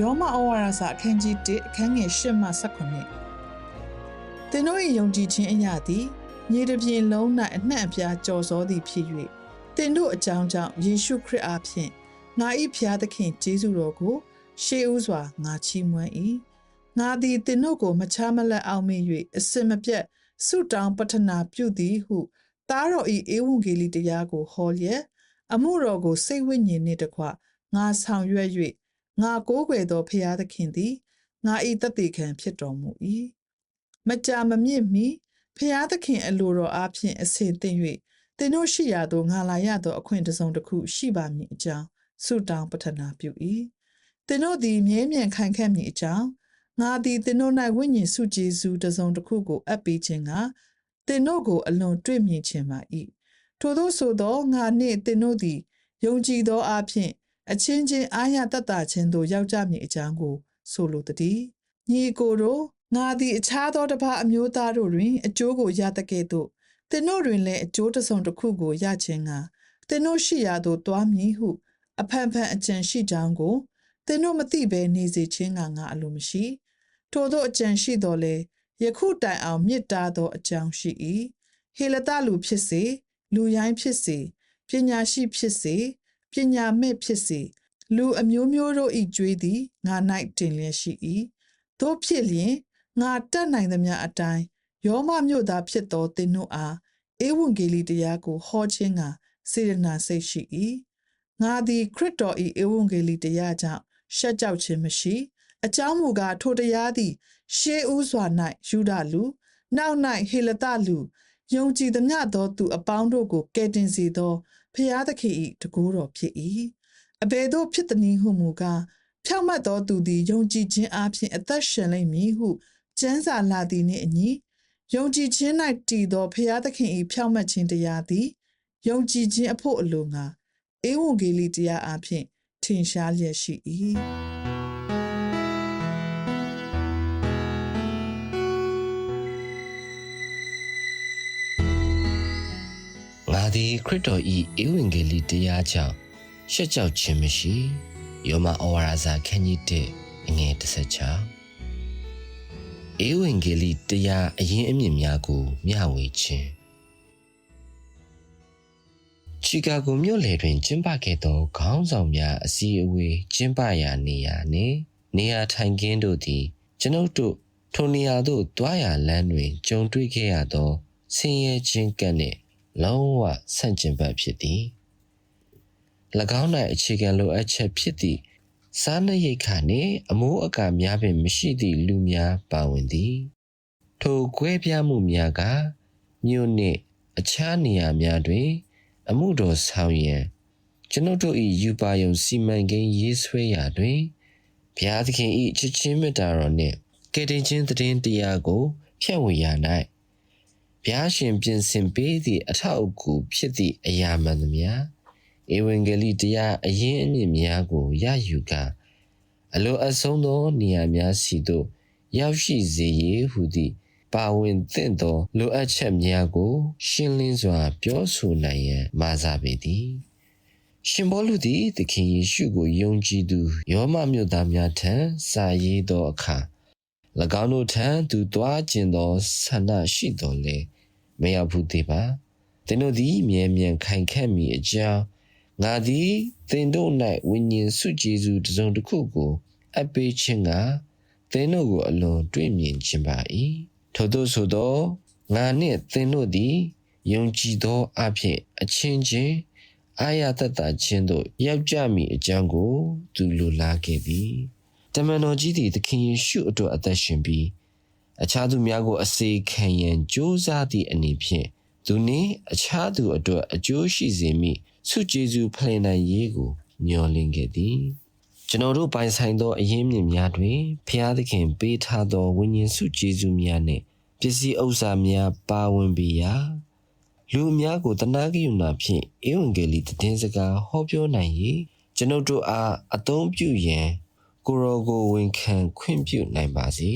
ယောမဩဝါဒစာအခန်းကြီး1အခန်းငယ်8မှ19သင်တို့၏ယုံကြည်ခြင်းအရာသည်မြေတစ်ပြင်လုံး၌အနှံ့အပြားကြော်စောသည်ဖြစ်၍သင်တို့အကြောင်းကြောင့်ယေရှုခရစ်အားဖြင့်ငါ၏ဖျားသခင်ယေရှုတော်ကို ရှေးဥစွာငါချီးမွမ်း၏ငါသည်သင်တို့ကိုမချားမလတ်အောင်မေ့၍အစင်မပြတ်ဆုတောင်းပတ္ထနာပြုသည်ဟုသားတော်၏ဧဝံဂေလိတရားကိုဟောလျက်အမှုတော်ကိုစိတ်ဝိညာဉ်နှင့်တကွငါဆောင်ရွက်၍ ငါကိုးကွယ်သောဖျားသခင်သည်ငါ၏တသက်ခံဖြစ်တော်မူ၏မကြာမမြင့်မီဖျားသခင်အလိုတော်အားဖြင့်အစင်သင့်၍သင်တို့ရှိရာသို့ငါလာရသောအခွင့်တစ်စုံတစ်ခုရှိပါမည်အကြောင်းဆုတောင်းပတ္ထနာပြု၏သင်တို့သည်မြဲမြံခိုင်ခန့်မည်အကြောင်းငါသည်သင်တို့၌ဝိညာဉ်စုကျေစုတစ်စုံတစ်ခုကိုအပ်ပေးခြင်းကသင်တို့ကိုအလွန်တွေ့မြင်ခြင်းပါ၏ထို့သောဆိုသောငါနှင့်သင်တို့သည်ယုံကြည်သောအဖြစ် အချင်းချင်းအာရတတ်တာခြင်းသို့ရောက်ကြမည်အကြောင်းကို ဆိုလိုသည်ညီကိုတို့ငါသည်အခြားသောတစ်ပါးအမျိုးသားတို့တွင်အကျိုးကိုရတကဲ့သို့သင်တို့တွင်လည်းအကျိုးတစ်စုံတစ်ခုကိုရခြင်းကသင်တို့ရှိရာသို့တွားမည်ဟု အဖန်ဖန်အကြံရှိကြောင်းကိုသင်တို့မသိဘဲနေစေခြင်းကငါအလိုမရှိထို့သောအကြံရှိတော်လေယခုတိုင်အောင်မြစ်တာသောအကြောင်းရှိ၏ဟေလတလူဖြစ်စေလူရိုင်းဖြစ်စေပညာရှိဖြစ်စေ ပညာမဲ့ဖြစ်စေလူအမျိုးမျိုးတို့ဤကြွေးသည်ငါ၌တင်လျက်ရှိ၏တို့ဖြစ်လျင်ငါတတ်နိုင်သမျှအတိုင်းယောမမြို့သားဖြစ်သောသင်တို့အားဧဝံဂေလိတရားကိုဟောခြင်းကစေရနာစိတ်ရှိ၏ငါသည်ခရစ်တော်၏ဧဝံဂေလိတရားကြောင့်ရှက်ကြောက်ခြင်းမရှိအကြောင်းမူကားထိုတရားသည် ရှေးဦးစွာ၌ယူဒလူ နောက်၌ဟေလတလူ ယုံကြည်သမျှသောသူအပေါင်းတို့ကိုကယ်တင်စေသောဖျားသခင်၏တကူတော်ဖြစ်၏အဘယ်သို့ဖြစ်သည်နည်းဟုမူကားဖြောက်မတ်သောသူသည်ယုံကြည်ခြင်းအပြင်အသက်ရှင်လိမ့်မည်ဟုကျမ်းစာလာသည်နှင့်အညီယုံကြည်ခြင်း၌တည်သောဖျားသခင်၏ဖြောက်မတ်ခြင်းတရားသည်ယုံကြည်ခြင်းအဖို့အလိုငါဧဝံဂေလိတရားအပြင်ထင်ရှားလျက်ရှိ၏ သည်ခရစ်တော်၏ဧဝံဂေလိတရားကြောင့်ရှက်ကြောက်ခြင်းမရှိယောမဩဝါဒစာခန်းကြီး1အငယ်16ဧဝံဂေလိတရားအရင်အမြင့်များကိုမျှဝေခြင်းချီကာဂိုမြို့လေတွင်ကျင်းပခဲ့သောခေါင်းဆောင်များအစည်းအဝေးကျင်းပရာနေရာနှင့်နေရာထိုင်ခင်းတို့သည် ကျွန်ုပ်တို့ထိုနေရာသို့တွားရာလမ်းတွင်ကြုံတွေ့ခဲ့ရသောဆင်းရဲခြင်းကပ်နှင့် လုံးဝဆန့်ကျင်ဘက်ဖြစ်သည်၎င်း၌အခြေခံလိုအပ်ချက်ဖြစ်သည့်စားနပ်ရိက္ခာနှင့်အမိုးအကာများပင်မရှိသည့်လူများပါဝင်သည် ထိုကွဲပြားမှုများကမြို့နှင့်အခြားနေရာများတွင် အမှုတော်ဆောင်ရန်ကျွန်ုပ်တို့၏ယူပါယုံစီမံကိန်းရေးဆွဲရာတွင်ဘုရားသခင်၏ချစ်ချင်းမေတ္တာတော်နှင့်ကယ်တင်ခြင်းတည်င်းတရားကိုဖြန့်ဝေရာ၌ ဘုရားရှင်ပြင်ဆင်ပေးသည့်အထောက်အကူဖြစ်သည့်အရာမှန်သမျှဧဝံဂေလိတရားအရင်းအမြစ်များကိုရယူကာအလိုအဆုံးသောနေရာများစီသို့ရောက်ရှိစေရေးဟုသည့်ပါဝင်သင့်သောလိုအပ်ချက်များကို ရှင်းလင်းစွာ ပြောဆိုနိုင်ရန်မာစာပေသည်ရှင်ဘောလူသည်သခင်ယေရှုကိုယုံကြည်သူယောမမြို့သားများထံစာရေးသောအခါ၎င်းတို့ထံသူသွားခြင်းသောဆန္ဒရှိတော်လေ မရောက်ဘူးသေးပါသင်တို့သည်မြဲမြံခိုင်ခန့်မိအကြောင်းငါသည်သင်တို့၌ဝိညာဉ်စုကျေစုတစ်စုံတစ်ခုကိုအပ်ပေးခြင်းကသင်တို့ကိုအလွန်တွေ့မြင်ခြင်းပါ၏ထို့သောဆိုသောငါနှင့်သင်တို့သည်ယုံကြည်သောအဖြစ်အချင်းချင်းအာရတတခြင်းတို့ရောက်ကြမည်အကြောင်းကို သူလိုလားခဲ့သည်တမန်တော်ကြီးသည်သခင်ယေရှုအတွက်အသက်ရှင်ပြီး အခြားသူများကို အစေခံရန်ကြိုးစားသည့်အနေဖြင့်သူနှင့်အခြားသူအတွက်အကျိုးရှိစေမိဆုကျေးဇူးဖလှယ်နိုင်ရေးကိုမျှော်လင့်ခဲ့သည်ကျွန်တော်တို့ပိုင်ဆိုင်သောအရင်းမြစ်များတွင်ဖျားသခင်ပေးထားသောဝိညာဉ်ဆုကျေးဇူးများနှင့်ပစ္စည်းဥစ္စာများပါဝင်ပေရာလူအများကိုတနာဂယုဏဖြင့်ဧဝံဂေလိတည်င်းစကားဟောပြောနိုင်ရေးကျွန်ုပ်တို့အားအသုံးပြုရန်ကိုရောကိုဝန်ခံခွင့်ပြုနိုင်ပါစေ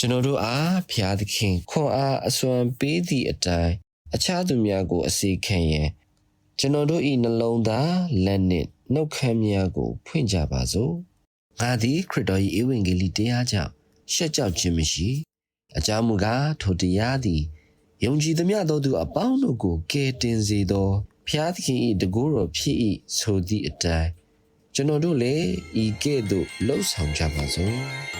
ကျွန်တော်တို့အားဖျားသခင်ခွန်အားအစွမ်းပေးသည့်အတိုင်းအခြားသူများကို အစီခံရန်ကျွန်တော်တို့၏နှလုံးသားလက်နှင့်နှုတ်ခမ်းများကို ဖွင့်ကြပါစို့ငါသည်ခရစ်တော်၏ဧဝံဂေလိတရားကြောင့်ရှက်ကြောက်ခြင်းမရှိအကြောင်းမူကားထိုတရားသည်ယုံကြည်သမျှသောသူအပေါင်းတို့ကိုကယ်တင်စေသောဖျားသခင်၏တကူတော်ဖြစ်၏ဆိုသည့်အတိုင်းကျွန်တော်တို့လည်းဤကဲ့သို့လှုပ်ဆောင်ကြပါစို့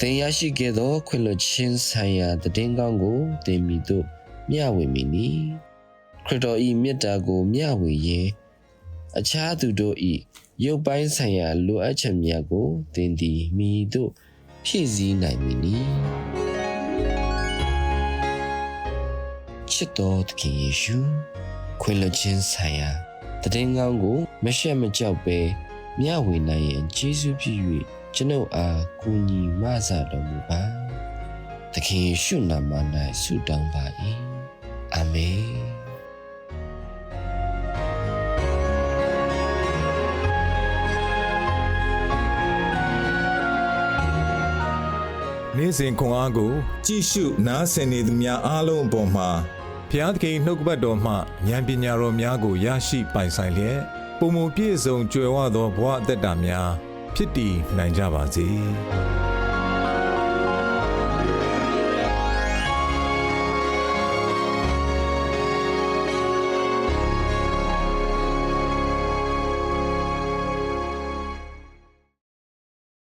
သင်ရရှိခဲ့သောခွင့်လွှတ်ခြင်းဆိုင်ရာတည်င်းကောင်းကိုသင်မိသို့မျှဝေမိနီခရစ်တော်၏မေတ္တာကိုမျှဝေရန်အခြားသူတို့၏ရုပ်ပိုင်းဆိုင်ရာလိုအပ်ချက်များကိုသင်သည်မိသို့ဖြည့်ဆည်းနိုင်မည်နီချစ်တော်သခင်ယေရှုခွင့်လွှတ်ခြင်းဆိုင်ရာတည်င်းကောင်းကိုမရှက်မကြောက်ပဲမျှဝေနိုင်ရန်ယေရှုဖြစ်၍ ကျွန်ုပ်အားကူညီမဆတော်မူပါသခင်ယေရှုနာမ၌ဆုတောင်းပါ၏အာမင်နေ့စဉ်ခွန်အားကို ကြည့်ရှုနားဆင်နေသူများအားလုံးအပေါ်မှာဖျားသခင်နှုတ်ကပတ်တော်မှဉာဏ်ပညာတော်များကိုရရှိပိုင်ဆိုင်လျက်ပုံမပြည့်စုံကြွယ်ဝသောဘဝအသက်တာများ ဖြစ်တည်နိုင်ကြပါစေ။